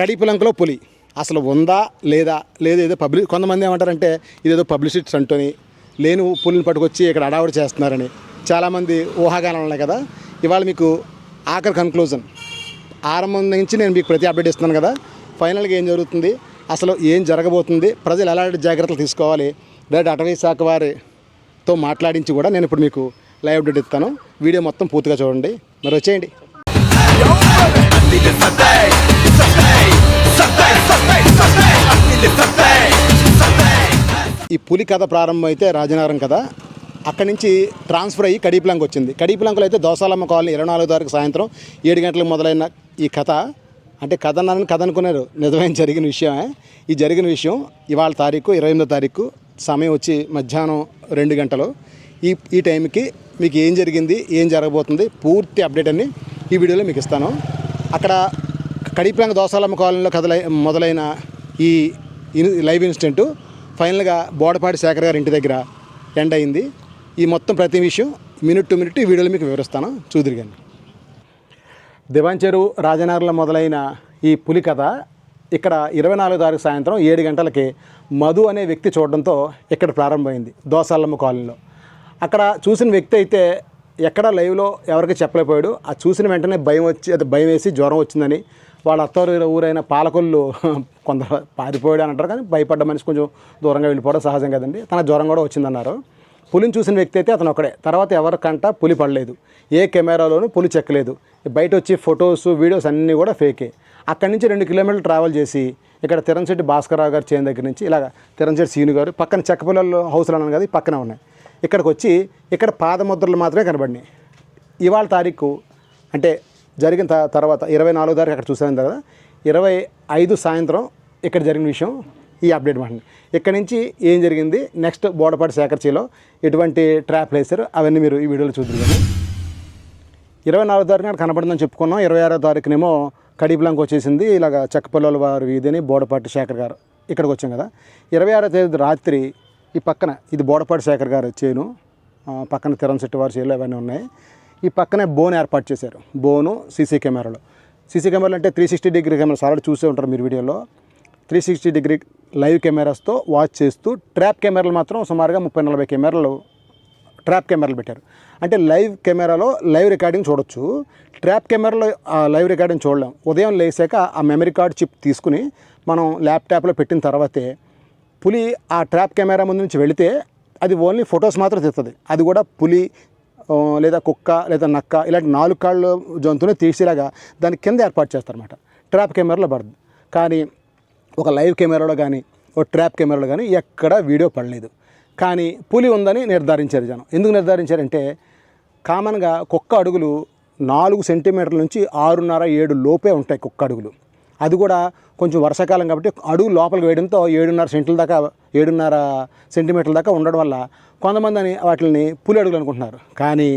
కడిపులంకలో పులి. అసలు ఉందా లేదా లేదా ఏదో పబ్లిక్ కొంతమంది ఏమంటారంటే ఇదేదో పబ్లిసిటీ అంటని లేని పులిని పట్టుకొచ్చి ఇక్కడ అడావుడి చేస్తున్నారని. చాలామంది ఊహాగానాలు ఉన్నాయి కదా. ఇవాళ మీకు ఆఖరి కన్క్లూజన్ ఆరంభం నుంచి నేను మీకు ప్రతి అప్డేట్ ఇస్తున్నాను కదా. ఫైనల్గా ఏం జరుగుతుంది? అసలు ఏం జరగబోతుంది? ప్రజలు ఎలాంటి జాగ్రత్తలు తీసుకోవాలి? డైరెక్ట్ అటవీ శాఖ వారితో మాట్లాడించి కూడా నేను ఇప్పుడు మీకు లైవ్ అప్డేట్ ఇస్తాను. వీడియో మొత్తం పూర్తిగా చూడండి. మరి వచ్చేయండి. ఈ పులి కథ ప్రారంభం అయితే రాజనగరం కథ అక్కడి నుంచి ట్రాన్స్ఫర్ అయ్యి కడీపులంకి వచ్చింది. కడీపులంకలో అయితే దోసాలమ్మ కాలనీ ఇరవై నాలుగో తారీఖు సాయంత్రం ఏడు గంటలకు మొదలైన ఈ కథ. అంటే కథ అన్నారని కథ అనుకున్నారు. నిజమైన జరిగిన విషయమే. ఈ జరిగిన విషయం ఇవాళ తారీఖు ఇరవై ఎనిమిదో తారీఖు సమయం వచ్చి మధ్యాహ్నం రెండు గంటలు. ఈ ఈ టైంకి మీకు ఏం జరిగింది ఏం జరగబోతుంది పూర్తి అప్డేట్ అన్ని ఈ వీడియోలో మీకు ఇస్తాను. అక్కడ కడిపంగ దోసాలమ్మ కాలనీలో కథలై మొదలైన ఈ లైవ్ ఇన్సిడెంటు ఫైనల్గా బోడపాటి శేఖర్ గారి ఇంటి దగ్గర ఎండ్ అయింది. ఈ మొత్తం ప్రతి విషయం మినిట్ టు మినిట్ ఈ వీడియోలో మీకు వివరిస్తాను. చూదురు కానీ దివాంచెరు రాజనగర్లో మొదలైన ఈ పులి కథ ఇక్కడ ఇరవై నాలుగు తారీఖు సాయంత్రం ఏడు గంటలకి మధు అనే వ్యక్తి చూడడంతో ఇక్కడ ప్రారంభమైంది దోసాలమ్మ కాలనీలో. అక్కడ చూసిన వ్యక్తి అయితే ఎక్కడ లైవ్లో ఎవరికి చెప్పలేకపోయాడు. ఆ చూసిన వెంటనే భయం వచ్చి అది భయం వేసి జ్వరం వచ్చిందని వాళ్ళ అత్తవారు ఊరైన పాలకొల్లు కొంత పారిపోయాడు అని అంటారు కానీ భయపడ్డ మనిషి కొంచెం దూరంగా వెళ్ళిపోవడం సహజం కదండి. తన జ్వరం కూడా వచ్చిందన్నారు. పులిని చూసిన వ్యక్తి అయితే అతను ఒకడే తర్వాత ఎవరికంట పులి పడలేదు. ఏ కెమెరాలోనూ పులి చెక్కలేదు. బయట వచ్చి ఫొటోస్ వీడియోస్ అన్నీ కూడా ఫేకే. అక్కడి నుంచి రెండు కిలోమీటర్లు ట్రావెల్ చేసి ఇక్కడ తిరంశెట్టి భాస్కరరావు గారు చేయని దగ్గర నుంచి ఇలాగ తిరంశెట్టి సీను గారు పక్కన చెక్కపిల్లలు హౌస్లు అన్నాను కదా పక్కనే ఉన్నాయి. ఇక్కడికి వచ్చి ఇక్కడ పాదముద్రలు మాత్రమే కనబడినాయి. ఇవాళ తారీఖు అంటే జరిగిన తర్వాత ఇరవై నాలుగో తారీఖు అక్కడ చూసాను కదా ఇరవై ఐదు సాయంత్రం ఇక్కడ జరిగిన విషయం ఈ అప్డేట్ మాట ఇక్కడ నుంచి ఏం జరిగింది నెక్స్ట్ బోడపాటి సేకర్చీలో ఎటువంటి ట్రాప్లు వేసారు అవన్నీ మీరు ఈ వీడియోలో చూద్దరు కానీ. ఇరవై నాలుగో తారీఖు నాడు కనబడిందని చెప్పుకున్నాం ఇరవై ఆరో తారీఖునేమో కడిపులంకి వచ్చేసింది ఇలాగ చెక్కపల్లెల వారి వీధిని బోడపాటి శేఖర్ గారు ఇక్కడికి వచ్చాం కదా. ఇరవై ఆరో తేదీ రాత్రి ఈ పక్కన ఇది బోడపాటి శేఖర్ గారు చేను పక్కన తిరం చెట్టు వారి చేలు అవన్నీ ఉన్నాయి. ఈ పక్కనే బోన్ ఏర్పాటు చేశారు. బోను సీసీ కెమెరాలు. సీసీ కెమెరాలు అంటే three sixty degree cameras already చూసే ఉంటారు మీరు వీడియోలో. త్రీ సిక్స్టీ డిగ్రీ లైవ్ కెమెరాస్తో వాచ్ చేస్తూ ట్రాప్ కెమెరాలు మాత్రం సుమారుగా ముప్పై నలభై కెమెరాలు ట్రాప్ కెమెరాలు పెట్టారు. అంటే లైవ్ కెమెరాలో లైవ్ రికార్డింగ్ చూడొచ్చు. ట్రాప్ కెమెరాలో ఆ లైవ్ రికార్డింగ్ చూడలేం. ఉదయం లేసాక ఆ మెమరీ కార్డ్ చిప్ తీసుకుని మనం ల్యాప్టాప్లో పెట్టిన తర్వాతే పులి ఆ ట్రాప్ కెమెరా ముందు నుంచి వెళితే అది ఓన్లీ ఫొటోస్ మాత్రం తీస్తుంది అది కూడా పులి లేదా కుక్క లేదా నక్క ఇలాంటి నాలుగు కాళ్ళు జంతువుని తీసేలాగా దాని కింద ఏర్పాటు చేస్తారన్నమాట. ట్రాప్ కెమెరాలో పడుతుంది కానీ ఒక లైవ్ కెమెరాలో కానీ ఒక ట్రాప్ కెమెరాలో కానీ ఎక్కడ వీడియో పడలేదు. కానీ పులి ఉందని నిర్ధారించారు జనం. ఎందుకు నిర్ధారించారంటే కామన్గా కుక్క అడుగులు నాలుగు సెంటీమీటర్ల నుంచి ఆరున్నర ఏడు లోపే ఉంటాయి కుక్క అడుగులు. అది కూడా కొంచెం వర్షాకాలం కాబట్టి అడుగు లోపలికి వేయడంతో ఏడున్నర సెంట్ల దాకా ఏడున్నర సెంటీమీటర్ల దాకా ఉండడం వల్ల కొంతమంది అని వాటిని పులి అడుగులు అనుకుంటున్నారు. కానీ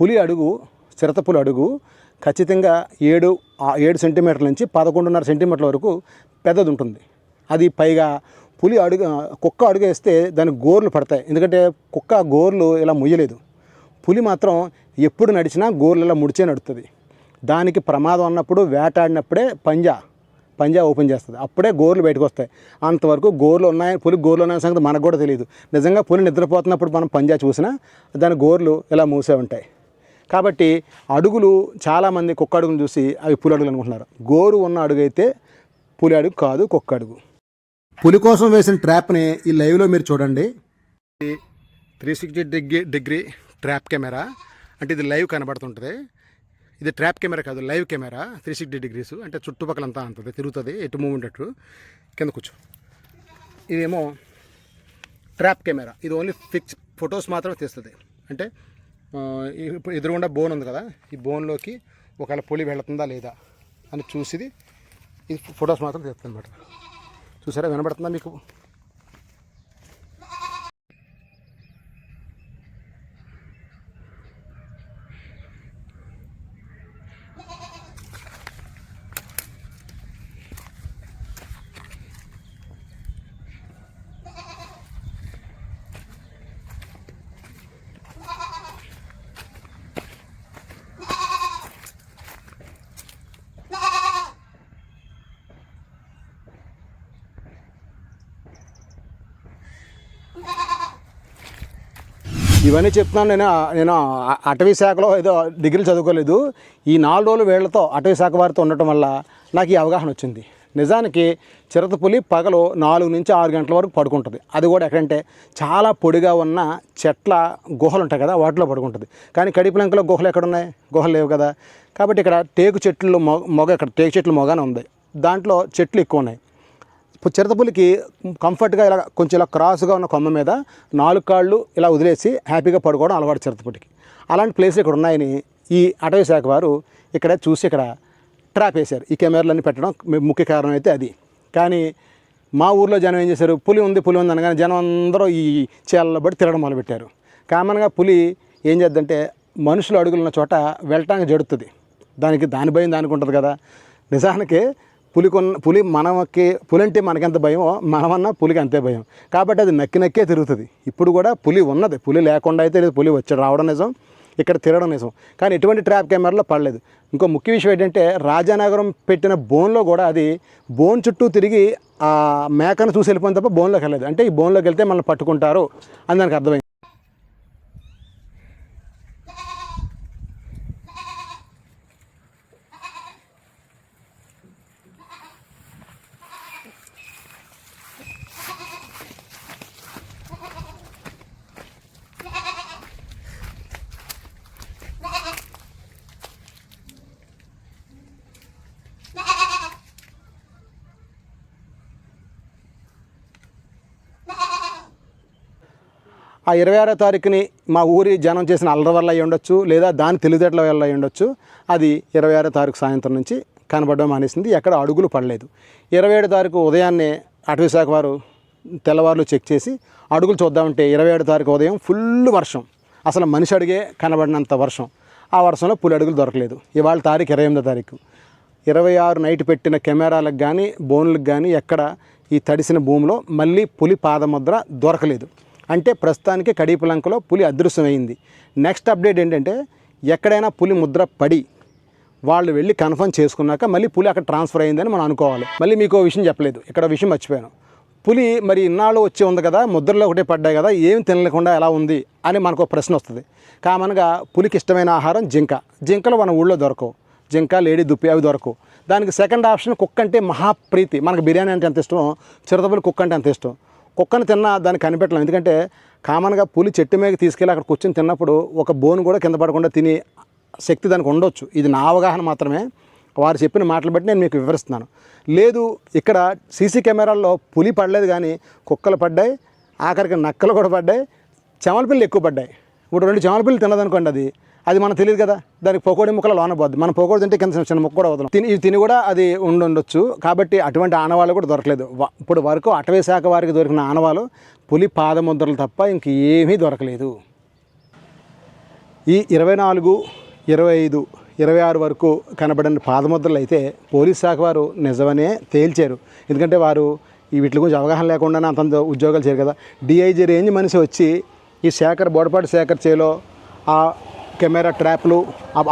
పులి అడుగు చిరత పులి అడుగు ఖచ్చితంగా ఏడు ఏడు సెంటీమీటర్ల నుంచి పదకొండున్నర సెంటీమీటర్ల వరకు పెద్దది ఉంటుంది అది పైగా పులి అడుగు కుక్క అడుగు వేస్తే దానికి గోర్లు పడతాయి. ఎందుకంటే కుక్క గోర్లు ఇలా ముయ్యలేదు. పులి మాత్రం ఎప్పుడు నడిచినా గోర్లు ఇలా ముడిచే నడుతుంది దానికి ప్రమాదం అన్నప్పుడు వేటాడినప్పుడే పంజా పంజా ఓపెన్ చేస్తుంది. అప్పుడే గోర్లు బయటకు వస్తాయి. అంతవరకు గోర్లు ఉన్నాయి పులి గోర్లు ఉన్న సంగతి మనకు కూడా తెలియదు. నిజంగా పులి నిద్రపోతున్నప్పుడు మనం పంజా చూసినా దాని గోర్లు ఇలా మూసే ఉంటాయి. కాబట్టి అడుగులు చాలామంది కుక్క అడుగును చూసి అవి పులి అడుగులు అనుకుంటున్నారు. గోరు ఉన్న అడుగు అయితే పులి అడుగు కాదు కుక్క అడుగు. పులి కోసం వేసిన ట్రాప్ని ఈ లైవ్లో మీరు చూడండి. Three sixty degree degree trap camera. అంటే ఇది లైవ్ కనబడుతుంటుంది. ఇది ట్రాప్ కెమెరా కాదు live camera three sixty degrees అంటే చుట్టుపక్కల అంతా అంతుంది తిరుగుతుంది ఎటు మూమెంట్ అటు కింద కూర్చో. ఇదేమో ట్రాప్ కెమెరా. ఇది ఓన్లీ ఫిక్స్ ఫొటోస్ మాత్రమే తీస్తుంది. అంటే ఇప్పుడు ఎదురుగుండా బోన్ ఉంది కదా ఈ బోన్లోకి ఒకవేళ పులి వెళుతుందా లేదా అని చూసి ఇది ఫొటోస్ మాత్రం తీస్తుంది అనమాట చూసారా వినబడుతుందా మీకు? ఇవన్నీ చెప్తున్నాను నేను నేను అటవీ శాఖలో ఏదో డిగ్రీలు చదువుకోలేదు. ఈ నాలుగు రోజులు వీళ్ళతో అటవీ శాఖ వారితో ఉండటం వల్ల నాకు ఈ అవగాహన వచ్చింది. నిజానికి చిరతపులి పగలు నాలుగు నుంచి ఆరు గంటల వరకు పడుకుంటుంది. అది కూడా ఎక్కడంటే చాలా పొడిగా ఉన్న చెట్ల గుహలు ఉంటాయి కదా వాటిలో పడుకుంటుంది. కానీ కడిపిలంకలో గుహలు ఎక్కడ ఉన్నాయి గుహలు లేవు కదా. కాబట్టి ఇక్కడ టేకు చెట్లు మొగ మొగ ఇక్కడ టేకు చెట్లు మొగానే ఉంది. దాంట్లో చెట్లు ఎక్కువ ఉన్నాయి. చిరతపులికి కంఫర్ట్గా ఇలా కొంచెం ఇలా క్రాస్గా ఉన్న కొమ్మ మీద నాలుగు కాళ్ళు ఇలా వదిలేసి హ్యాపీగా పడుకోవడం అలవాటు చిరుతపులికి అలాంటి ప్లేస్లు ఇక్కడ ఉన్నాయని ఈ అటవీ శాఖ వారు ఇక్కడ చూసి ఇక్కడ ట్రాప్ వేశారు. ఈ కెమెరాలన్నీ పెట్టడం ముఖ్య కారణం అయితే అది. కానీ మా ఊర్లో జనం ఏం చేశారు? పులి ఉంది పులి ఉంది అనగానే జనం అందరూ ఈ చీలలో పడి తిరగడం మొదలుపెట్టారు. కామన్గా పులి ఏం చేద్దంటే మనుషులు అడుగులున్న చోట వెళ్ళటానికి జడుతుంది. దానికి దాని భయం దానికి ఉంటుంది కదా. నిజానికి పులికొన్న పులి మనకి పులి అంటే మనకెంత భయమో మనమన్నా పులికి అంతే భయం. కాబట్టి అది నక్కి నక్కే తిరుగుతుంది. ఇప్పుడు కూడా పులి ఉన్నది. పులి లేకుండా అయితే లేదు. పులి వచ్చి రావడం నిజం ఇక్కడ తిరగడం నిజం. కానీ ఎటువంటి ట్రాప్ కెమెరాలో పడలేదు. ఇంకో ముఖ్య విషయం ఏంటంటే రాజానగరం పెట్టిన బోన్లో కూడా అది బోన్ చుట్టూ తిరిగి ఆ మేకను చూసి వెళ్ళిపోయిన తప్ప బోన్లోకి వెళ్ళలేదు. అంటే ఈ బోన్లోకి వెళ్తే మనల్ని పట్టుకుంటారు అని దానికి అర్థమైంది. ఆ ఇరవై ఆరో తారీఖుని మా ఊరి జనం చేసిన అల్లరి వల్ల అయి ఉండొచ్చు లేదా దాని తెలివితేటల వల్ల అయి ఉండొచ్చు. అది ఇరవై ఆరో తారీఖు సాయంత్రం నుంచి కనబడడం మానేసింది. ఎక్కడ అడుగులు పడలేదు. ఇరవై ఏడు తారీఖు ఉదయాన్నే అటవీ శాఖ వారు తెల్లవారులు చెక్ చేసి అడుగులు చూద్దామంటే ఇరవై ఏడు తారీఖు ఉదయం ఫుల్ వర్షం. అసలు మనిషి అడిగే కనబడినంత వర్షం. ఆ వర్షంలో పులి అడుగులు దొరకలేదు. ఇవాళ తారీఖు ఇరవై ఎనిమిదో తారీఖు. ఇరవై ఆరు నైట్ పెట్టిన కెమెరాలకు కానీ బోన్లకు కానీ ఎక్కడ ఈ తడిసిన భూమిలో మళ్ళీ పులి పాదముద్ర దొరకలేదు. అంటే ప్రస్తుతానికి కడీపులంకలో పులి అదృశ్యమైంది. నెక్స్ట్ అప్డేట్ ఏంటంటే ఎక్కడైనా పులి ముద్ర పడి వాళ్ళు వెళ్ళి కన్ఫర్మ్ చేసుకున్నాక మళ్ళీ పులి అక్కడ ట్రాన్స్ఫర్ అయిందని మనం అనుకోవాలి. మళ్ళీ మీకు విషయం చెప్పలేదు. ఇక్కడ విషయం మర్చిపోయాను. పులి మరి ఇన్నాళ్ళు వచ్చి ఉంది కదా ముద్రలో ఒకటే పడ్డాయి కదా ఏం తినలేకుండా ఎలా ఉంది అని మనకు ఒక ప్రశ్న వస్తుంది. కామన్గా పులికి ఇష్టమైన ఆహారం జింక. జింకలు మన ఊళ్ళో దొరకవు. జింక లేడీ దుప్పి అవి దొరకవు. దానికి సెకండ్ ఆప్షన్ కుక్క అంటే మహాప్రీతి. మనకు బిర్యానీ అంటే ఎంత ఇష్టం చిరుతపులు కుక్క అంటే అంత ఇష్టం. కుక్కను తిన్నా దాన్ని కనిపెట్టలేం. ఎందుకంటే కామన్గా పులి చెట్టు మీద తీసుకెళ్ళి అక్కడ కూర్చొని తిన్నప్పుడు ఒక బోన్ కూడా కింద పడకుండా తిని శక్తి దానికి ఉండొచ్చు. ఇది నా అవగాహన మాత్రమే. వారు చెప్పిన మాటలు బట్టి నేను మీకు వివరిస్తున్నాను. లేదు ఇక్కడ సీసీ కెమెరాల్లో పులి పడలేదు కానీ కుక్కలు పడ్డాయి ఆఖరికి నక్కలు కూడా పడ్డాయి చెమలపిల్లి ఎక్కువ పడ్డాయి. ఇప్పుడు రెండు చెమలపిల్లి తినదనుకోండి అది. అది మనకు తెలియదు కదా. దానికి పొకోడి ముక్కలు లోన పోద్ది. మనం పొకోడి తింటే కింద చిన్న ముక్క కూడా వదలం తిని తిని కూడా అది ఉండి ఉండొచ్చు. కాబట్టి అటువంటి ఆనవాళ్ళు కూడా దొరకలేదు. ఇప్పుడు వరకు అటవీ శాఖ వారికి దొరికిన ఆనవాలు పులి పాదముద్రలు తప్ప ఇంక ఏమీ దొరకలేదు. ఈ ఇరవై నాలుగు ఇరవై ఐదు ఇరవై ఆరు వరకు కనబడిన పాదముద్రలు అయితే పోలీస్ శాఖ వారు నిజమనే తేల్చారు. ఎందుకంటే వారు ఈ వీటి గురించి అవగాహన లేకుండానే అంతంత ఉద్యోగాలు చేయరు కదా. డిఐజీ రేంజ్ మనిషి వచ్చి ఈ శేఖర్ బోడపాటి శేఖర్ చేలో ఆ కెమెరా ట్రాప్లు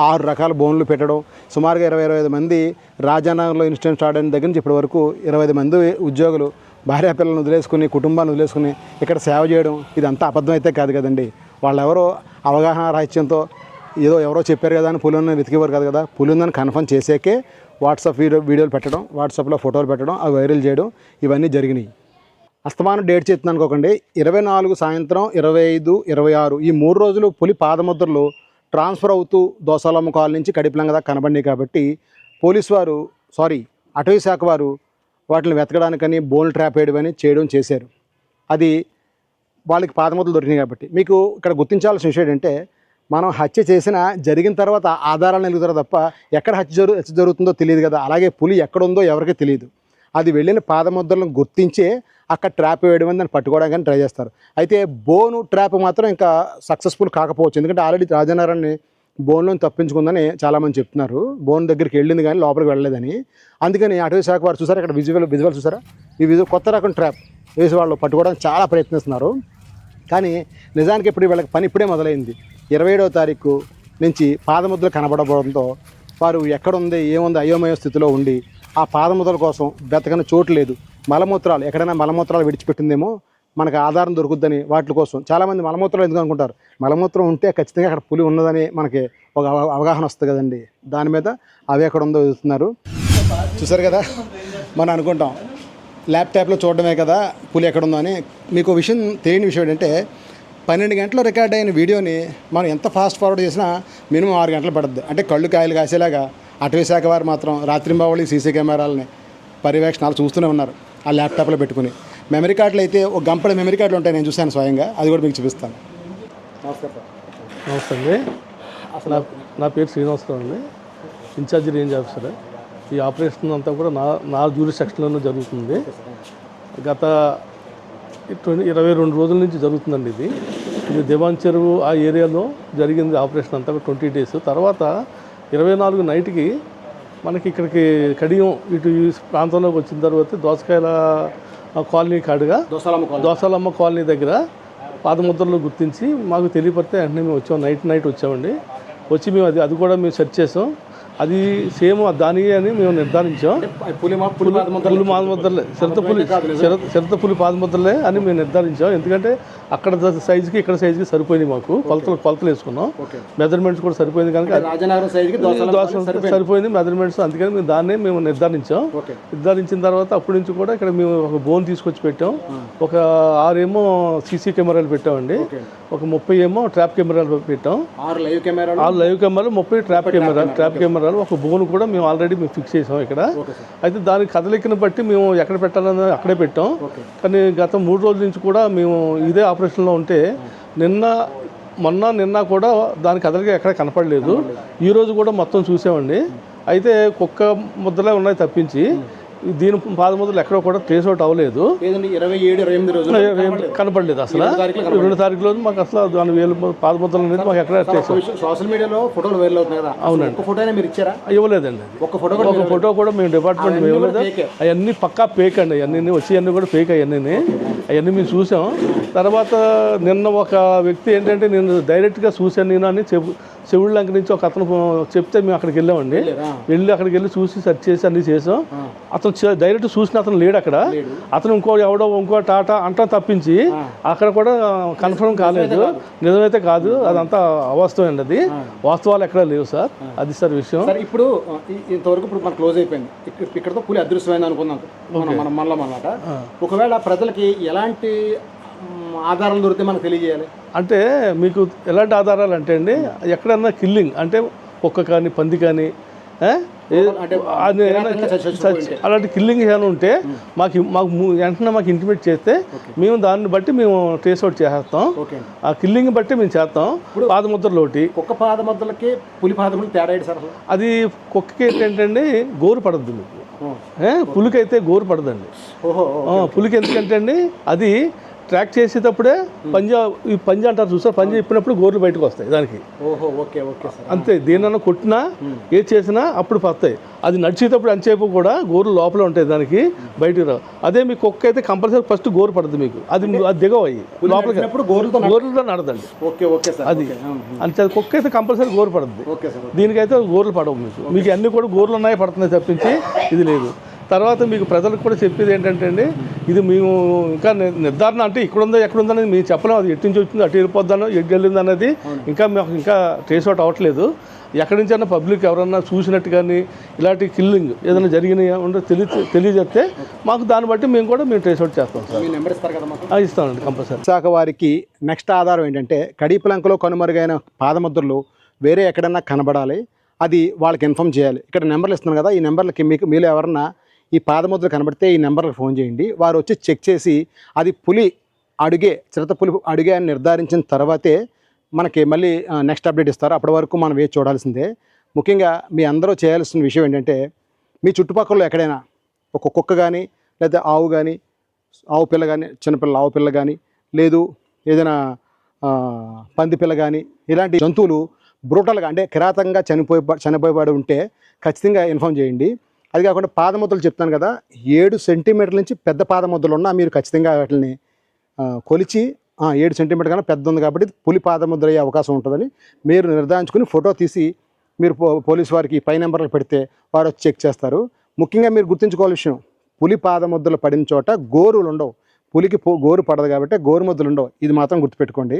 ఆరు రకాల బోన్లు పెట్టడం. సుమారుగా ఇరవై ఇరవై ఐదు మంది రాజానగర్లో ఇన్సిడెంట్ స్టార్ట్ అయిన దగ్గర నుంచి ఇప్పటి వరకు ఇరవై ఐదు మంది ఉద్యోగులు భార్య పిల్లలను వదిలేసుకుని కుటుంబాన్ని వదిలేసుకుని ఇక్కడ సేవ చేయడం ఇదంతా అబద్ధం అయితే కాదు కదండి. వాళ్ళు ఎవరో అవగాహన రాహిత్యంతో ఏదో ఎవరో చెప్పారు కదా అని పులి ఉందని వెతికేవారు కాదు కదా. పులి ఉందని కన్ఫర్మ్ చేసాకే వాట్సాప్ వీడియో వీడియోలు పెట్టడం వాట్సాప్లో ఫోటోలు పెట్టడం అవి వైరల్ చేయడం ఇవన్నీ జరిగినాయి. అస్తమానం డేట్ చెప్తున్నాను అనుకోకండి. ఇరవై నాలుగు సాయంత్రం ఇరవై ఐదు ఇరవై ఆరు ఈ మూడు రోజులు పులి పాదముద్రలు ట్రాన్స్ఫర్ అవుతూ దోసాలమ్మ కాలనీ నుంచి కడిపిలంగ దాకా కనబడినాయి కాబట్టి పోలీసు వారు సారీ అటవీ శాఖ వారు వాటిని వెతకడానికని బోన్ ట్రాప్ వేయడం చేయడం చేశారు. అది వాళ్ళకి పాదముద్రలు దొరికినాయి కాబట్టి. మీకు ఇక్కడ గుర్తించాల్సిన విషయం ఏంటంటే మనం హత్య చేసిన జరిగిన తర్వాత ఆధారాలు నిలుగుతారు తప్ప ఎక్కడ హత్య జరుగు హత్య జరుగుతుందో తెలియదు కదా. అలాగే పులి ఎక్కడ ఉందో ఎవరికీ తెలియదు. అది వెళ్ళిన పాదముద్రలను గుర్తించే అక్కడ ట్రాప్ వేయడం అని దాన్ని పట్టుకోవడానికి ట్రై చేస్తారు. అయితే బోను ట్రాప్ మాత్రం ఇంకా సక్సెస్ఫుల్ కాకపోవచ్చు. ఎందుకంటే ఆల్రెడీ రాజనారాయణని బోన్లోని తప్పించుకుందని చాలామంది చెప్తున్నారు. బోన్ దగ్గరికి వెళ్ళింది కానీ లోపలికి వెళ్ళలేదని. అందుకని అటవీ శాఖ వారు చూసారా ఇక్కడ విజువల్ విజువల్ చూసారా? ఈ విజువల్ కొత్త రకం ట్రాప్ వేసి వాళ్ళు పట్టుకోవడానికి చాలా ప్రయత్నిస్తున్నారు. కానీ నిజానికి ఇప్పుడు వీళ్ళకి పని ఇప్పుడే మొదలైంది. ఇరవై ఏడవ తారీఖు నుంచి పాదముద్రలు కనబడబోవడంతో వారు ఎక్కడుంది ఏముంది అయోమయ స్థితిలో ఉండి ఆ పాదముద్రల కోసం బ్రతకని చోటు లేదు. మలమూత్రాలు ఎక్కడైనా మలమూత్రాలు విడిచిపెట్టిందేమో మనకు ఆధారం దొరుకుద్దని వాటి కోసం. చాలామంది మలమూత్రం ఎందుకు అనుకుంటారు? మలమూత్రం ఉంటే ఖచ్చితంగా అక్కడ పులి ఉన్నదని మనకి ఒక అవగాహన వస్తుంది కదండి. దాని మీద అవి ఎక్కడ ఉందో చూస్తున్నారు చూసారు కదా? మనం అనుకుంటాం. ల్యాప్టాప్లో చూడడమే కదా పులి ఎక్కడ ఉందో అని. మీకు విషయం తెలియని విషయం ఏంటంటే పన్నెండు గంటలు రికార్డ్ అయిన వీడియోని మనం ఎంత ఫాస్ట్ ఫార్వర్డ్ చేసినా మినిమం ఆరు గంటలు పడుద్ది. అంటే కళ్ళు కాయలు కాసేలాగా అటవీ శాఖ వారు మాత్రం రాత్రింబావళి సీసీ కెమెరాలని పర్యవేక్షణాలు చూస్తూనే ఉన్నారు ఆ ల్యాప్టాప్లో పెట్టుకుని. మెమరీ కార్డులు అయితే ఒక గంపడ మెమరీ కార్డులు ఉంటాయి నేను చూశాను స్వయంగా. అది కూడా మీకు చూపిస్తాను. నమస్తే అండి. నా నా పేరు శ్రీనివాసరావు అండి. Incharge range officer. ఈ ఆపరేషన్ అంతా కూడా నా నా జ్యూరి సెక్షన్లోనే జరుగుతుంది. గత ట్వంటీ ఇరవై రెండు రోజుల నుంచి జరుగుతుందండి ఇది. ఇది దివాన్ చెరువు ఆ ఏరియాలో జరిగింది ఆపరేషన్ అంతా కూడా ట్వంటీ డేస్. తర్వాత ఇరవై నాలుగు నైట్కి మనకి ఇక్కడికి కడియం ఇటు ఈ ప్రాంతంలోకి వచ్చిన తర్వాత దోసకాయల కాలనీ కాడుగా దోసాలమ్మ దోసాలమ్మ కాలనీ దగ్గర పాదముద్రలు గుర్తించి మాకు తెలియపడితే వెంటనే మేము వచ్చాం. నైట్ నైట్ వచ్చామండి. వచ్చి మేము అది అది కూడా మేము సెర్చ్ చేసాం. అది సేమ్ దాని అని మేము నిర్ధారించాం. పులి పాదముద్రలే చిరత పులి చిరత చిరత పులి పాదముద్రలే అని మేము నిర్ధారించాం. ఎందుకంటే అక్కడ సైజుకి ఇక్కడ సైజుకి సరిపోయింది మాకు. కొలతలు కొలతలు వేసుకున్నాం. మెజర్మెంట్స్ కూడా సరిపోయింది కనుక సరిపోయింది. మెజర్మెంట్స్ అందుకని మేము దాన్నే మేము నిర్ధారించాం. నిర్ధారించిన తర్వాత అప్పటి నుంచి కూడా ఇక్కడ మేము ఒక బోన్ తీసుకొచ్చి పెట్టాం. ఒక ఆరేమో సీసీ కెమెరాలు పెట్టామండి. ఒక ముప్పై ఏమో ట్రాప్ కెమెరాలు పెట్టాం. ఆరు లైవ్ కెమెరాలు. ఆ లైవ్ కెమెరాలు ముప్పై ట్రాప్ కెమెరా ట్రాప్ కెమెరాలు ఒక బోన్ కూడా మేము ఆల్రెడీ మేము ఫిక్స్ చేసాం ఇక్కడ. అయితే దాని కదలికను బట్టి మేము ఎక్కడ పెట్టాలన్నది అక్కడే పెట్టాం. కానీ గత మూడు రోజుల నుంచి కూడా మేము ఇదే ఆపరేషన్లో ఉంటే నిన్న మొన్న నిన్న కూడా దాని కదలిక ఎక్కడ కనపడలేదు. ఈ రోజు కూడా మొత్తం చూసామండి. అయితే కుక్క ముద్దలే ఉన్నాయి తప్పించి. దీని పాదముద్రలు ఎక్కడ కూడా ట్రేస్ అవుట్ అవ్వలేదు. లేదండి ఇరవై ఏడు ఇరవై ఎనిమిది రోజులు ఏం కనపడలేదు. అసలు. రెండు తారీఖు రోజు మాకు అసలు దాని వేలు పాదముద్రలు అనేది మాకు ఎక్కడ సోషల్ మీడియాలో ఫోటోలు వైరల్ అవుతున్నాయి కదా. అవునండి. ఫోటో మీరు ఇచ్చారా? ఇవ్వలేదండి ఒక ఫోటో కూడా ఒక ఫోటో కూడా మేము డిపార్ట్మెంట్ ఇవ్వలేదు. అవన్నీ పక్కా ఫేక్ అండి. అవన్నీ వచ్చి అన్నీ కూడా ఫేక్ అవన్నీ అవన్నీ మేము చూసాం. తర్వాత నిన్న ఒక వ్యక్తి ఏంటంటే నేను డైరెక్ట్గా చూశాను నేను అని చెవు చెవుళ్ళ లంక నుంచి ఒక అతను చెప్తే మేము అక్కడికి వెళ్ళామండి? వెళ్ళి అక్కడికి వెళ్ళి చూసి సెర్చ్ చేసి అన్ని చేసాం. అతను డైరెక్ట్ చూసిన అతను లేడు అక్కడ. అతను ఇంకో ఎవడో ఇంకో టాటా అంటా తప్పించి అక్కడ కూడా కన్ఫర్మ్ కాలేదు. నిజమైతే కాదు. అదంతా అవాస్తవం అండి అది వాస్తవాలు ఎక్కడ లేవు సార్. అది సార్ విషయం. ఇప్పుడు ఇంతవరకు ఇప్పుడు మనకు క్లోజ్ అయిపోయింది. ఇక్కడ ఇక్కడతో పులి అదృశ్యమైంది అనుకున్నాం మనం మనం మళ్ళీ అన్నమాట ఒకవేళ ప్రజలకి ఎలాంటి ఆధారాలు దొరికితే మనకు తెలియజేయాలి. అంటే మీకు ఎలాంటి ఆధారాలు అంటే అండి ఎక్కడన్నా కిల్లింగ్ అంటే కుక్క కానీ పంది కానీ అలాంటి కిల్లింగ్ ఏమైనా ఉంటే మాకు మాకు వెంటనే మాకు ఇంటిమేట్ చేస్తే మేము దాన్ని బట్టి మేము ట్రేస్ అవుట్ చేస్తాం ఆ కిల్లింగ్ బట్టి మేము చేస్తాం. పాదముద్రలు ఒకటి కుక్క పాదముద్రలకి పులి పాదములు తేడా సార్ అది కుక్కకి ఏంటంటే గోరు పడద్దు మీకు? పులికైతే గోరు పడదండి. పులికి ఎందుకంటే అండి అది ట్రాక్ చేసేటప్పుడే పంజా ఈ పంజా అంటారు చూసారు? పంజా ఇప్పినప్పుడు గోర్లు బయటకు వస్తాయి దానికి. అంతే దేనన్నా కొట్టినా ఏది చేసినా అప్పుడు పడతాయి. అది నడిచేటప్పుడు అంతసేపు కూడా గోర్లు లోపల ఉంటాయి దానికి బయటకు రావు. అదే మీ కుక్క అయితే కంపల్సరీ ఫస్ట్ గోరు పడుతుంది మీకు. అది అది దిగవయ్యి లోపలికి గోరులతో నడదండి. అది. అంతే కుక్క అయితే కంపల్సరీ గోరు పడుతుంది దీనికైతే గోర్లు పడవు మీకు. మీకు అన్ని కూడా గోర్లు ఉన్నాయి పడుతున్నాయి తప్పించి ఇది లేదు. తర్వాత మీకు ప్రజలకు కూడా చెప్పేది ఏంటంటే అండి ఇది మేము ఇంకా నిర్ధారణ అంటే ఇక్కడ ఉందో ఎక్కడ ఉందో అనేది మేము చెప్పలేము అది ఎటు నుంచి వచ్చిందో అటు వెళ్ళిపోద్దానో ఎటు వెళ్ళింది అనేది ఇంకా మాకు ఇంకా ట్రేస్ అవుట్ అవ్వట్లేదు. ఎక్కడి నుంచి అన్నా పబ్లిక్ ఎవరన్నా చూసినట్టు కానీ ఇలాంటి కిల్లింగ్ ఏదైనా జరిగినాయా ఉంటే తెలియ తెలియజేస్తే మాకు దాన్ని బట్టి మేము కూడా మేము ట్రేస్ అవుట్ చేస్తాం సార్. ఇస్తామండి కంపల్సరీ. శాఖ వారికి నెక్స్ట్ ఆధారం ఏంటంటే కడిపలంకలో కనుమరుగైన పాదముద్రలు వేరే ఎక్కడన్నా కనబడాలి అది వాళ్ళకి ఇన్ఫామ్ చేయాలి. ఇక్కడ నెంబర్లు ఇస్తున్నాను కదా ఈ నెంబర్లకి మీకు మీలో ఎవరన్నా ఈ పాదముద్ర కనబడితే ఈ నెంబర్కి ఫోన్ చేయండి. వారు వచ్చి చెక్ చేసి అది పులి అడుగే చిరత పులి అడుగే అని నిర్ధారించిన తర్వాతే మనకి మళ్ళీ నెక్స్ట్ అప్డేట్ ఇస్తారు. అప్పటి వరకు మనం వేచి చూడాల్సిందే. ముఖ్యంగా మీ అందరూ చేయాల్సిన విషయం ఏంటంటే మీ చుట్టుపక్కల ఎక్కడైనా ఒక కుక్క కానీ లేదా ఆవు కానీ ఆవు పిల్ల కానీ చిన్నపిల్ల ఆవు పిల్ల కానీ లేదు ఏదైనా పంది పిల్ల కానీ ఇలాంటి జంతువులు బ్రూటల్గా అంటే కిరాతంగా చనిపోయి చనిపోయబడి ఉంటే ఖచ్చితంగా ఇన్ఫామ్ చేయండి. అది కాకుండా పాదముద్దలు చెప్తాను కదా ఏడు సెంటీమీటర్ల నుంచి పెద్ద పాదముద్దలు ఉన్నా మీరు ఖచ్చితంగా వాటిని కొలిచి ఏడు సెంటీమీటర్ కన్నా పెద్ద ఉంది కాబట్టి పులి పాదముద్ర అయ్యే అవకాశం ఉంటుందని మీరు నిర్ధారించుకుని ఫోటో తీసి మీరు పో పోలీస్ వారికి పై నెంబర్లు పెడితే వారు వచ్చి చెక్ చేస్తారు. ముఖ్యంగా మీరు గుర్తుంచుకోవాల్సిన విషయం పులి పాదముద్దలు పడిన చోట గోరులు ఉండవు. పులికి పో గోరు పడదు కాబట్టి గోరు ముద్దలు ఉండవు. ఇది మాత్రం గుర్తుపెట్టుకోండి.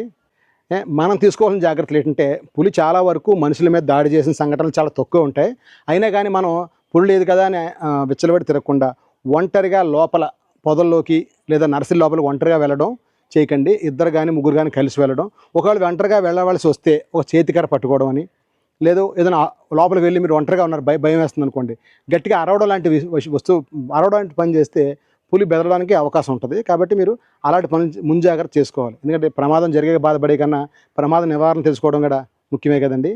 మనం తీసుకోవాల్సిన జాగ్రత్తలు ఏంటంటే పులి చాలా వరకు మనుషుల మీద దాడి చేసిన సంఘటనలు చాలా తక్కువ ఉంటాయి. అయినా కానీ మనం పులి లేదు కదా అని విచ్చలబడి తిరగకుండా ఒంటరిగా లోపల పొదల్లోకి లేదా నర్సరీ లోపల ఒంటరిగా వెళ్ళడం చేయకండి. ఇద్దరు కానీ ముగ్గురు కానీ కలిసి వెళ్ళడం. ఒకవేళ ఒంటరిగా వెళ్ళవలసి వస్తే ఒక చేతికర పట్టుకోవడం అని లేదు ఏదైనా లోపలికి వెళ్ళి మీరు ఒంటరిగా ఉన్నారు భయ భయం వేస్తుంది అనుకోండి. గట్టిగా అరవడం లాంటి వస్తువు అరవడం లాంటి పని చేస్తే పులి బెదరడానికి అవకాశం ఉంటుంది. కాబట్టి మీరు అలాంటి పనులు ముంజాగ్రత్త చేసుకోవాలి. ఎందుకంటే ప్రమాదం జరిగే బాధపడే కన్నా ప్రమాద నివారణ తెలుసుకోవడం కూడా ముఖ్యమే కదండి.